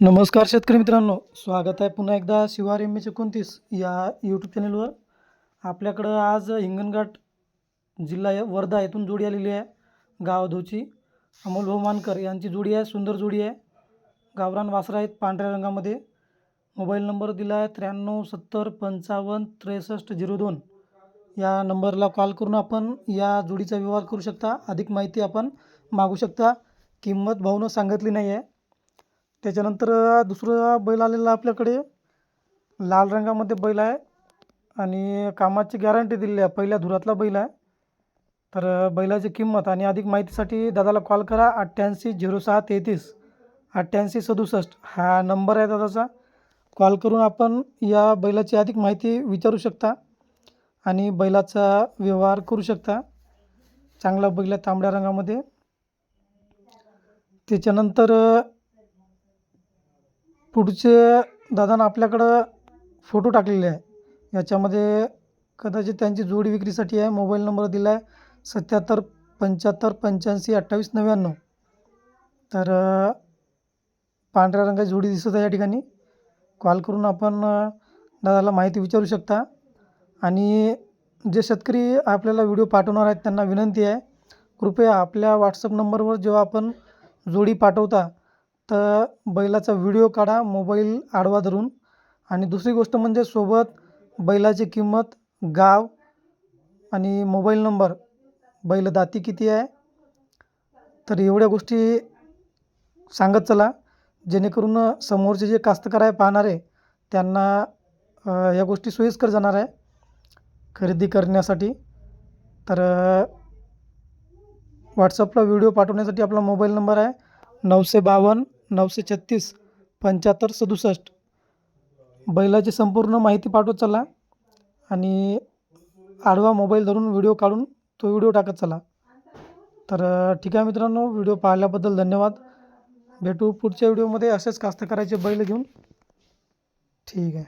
नमस्कार शेतकरी मित्रांनो स्वागत आहे पुन्हा एकदा शिवार एम एच एकोणतीस या यूट्यूब चॅनलवर आपल्याकडं आज हिंगणघाट जिल्हा वर्धा येथून जोडी आलेली आहे गाव धोची. अमोल भाऊ मानकर यांची जोडी आहे सुंदर जोडी आहे. गावरान वासरा आहेत पांढऱ्या रंगामध्ये. मोबाईल नंबर दिला आहे त्र्याण्णव सत्तर पंचावन्न त्रेसष्ट झिरो दोन. या नंबरला कॉल करून आपण या जोडीचा व्यवहार करू शकता. अधिक माहिती आपण मागू शकता. किंमत भाऊनं सांगितली नाही आहे त्याच्यानंतर दुसरा बैल आलेला आपल्याकडे. लाल रंगामध्ये बैल आहे आणि कामाची गॅरंटी दिलेली आहे. पहिल्या धुरातला बैल आहे. तर बैलाची किंमत आणि अधिक माहितीसाठी दादाला कॉल करा. अठ्ठ्याऐंशी झिरो सहा तेहतीस अठ्ठ्याऐंशी सदुसष्ट हा नंबर आहे दादाचा. कॉल करून आपण या बैलाची अधिक माहिती विचारू शकता आणि बैलाचा व्यवहार करू शकता. चांगला बैल आहे तांबड्या रंगामध्ये. त्याच्यानंतर पुढचे दादानं आपल्याकडं फोटो टाकलेले आहे. याच्यामध्ये कदाचित त्यांची जोडी विक्रीसाठी आहे. मोबाईल नंबर दिला आहे सत्याहत्तर पंच्याहत्तर पंच्याऐंशी अठ्ठावीस नव्याण्णव. तर पांढऱ्या रंगाची जोडी दिसत आहे या ठिकाणी. कॉल करून आपण दादाला माहिती विचारू शकता. आणि जे शेतकरी आपल्याला व्हिडिओ पाठवणार आहेत त्यांना विनंती आहे. कृपया आपल्या व्हॉट्सअप नंबरवर जेव्हा आपण जोडी पाठवता तर बैलाचा व्हिडिओ काढा मोबाईल आडवा धरून. आणि दुसरी गोष्ट म्हणजे सोबत बैलाची किंमत गाव आणि मोबाईल नंबर. बैल दाती किती आहे? तर एवढ्या गोष्टी सांगत चला. जेणेकरून समोरचे जे कास्तकार आहे पाहणारे त्यांना या गोष्टी सोयीस्कर जाणार आहे खरेदी करण्यासाठी. तर व्हॉट्सअपला व्हिडिओ पाठवण्यासाठी आपला मोबाईल नंबर आहे. नऊशे बावन्न नऊशे छत्तीस पंच्याहत्तर सदुसष्ट. बैलाची संपूर्ण माहिती पाठवत चला आणि आडवा मोबाईल धरून व्हिडिओ काढून तो व्हिडिओ टाकत चला. तर ठीक आहे मित्रांनो व्हिडिओ पाहिल्याबद्दल धन्यवाद. भेटू पुढच्या व्हिडिओमध्ये असेच कास्तकाराचे बैल घेऊन. ठीक आहे.